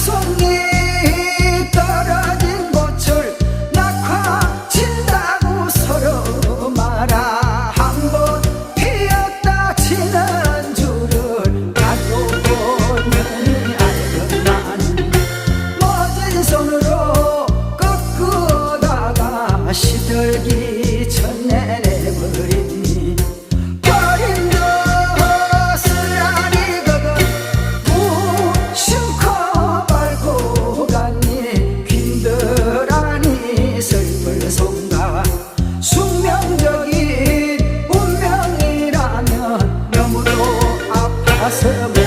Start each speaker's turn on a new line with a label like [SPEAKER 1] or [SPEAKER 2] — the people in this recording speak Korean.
[SPEAKER 1] 손이 떨어진 꽃을 낙화진다고 서로 말아. 한 번 피었다 지는 줄을 알고 보니 알건만 멋진 손으로 꺾으다가 시들기 전에 samba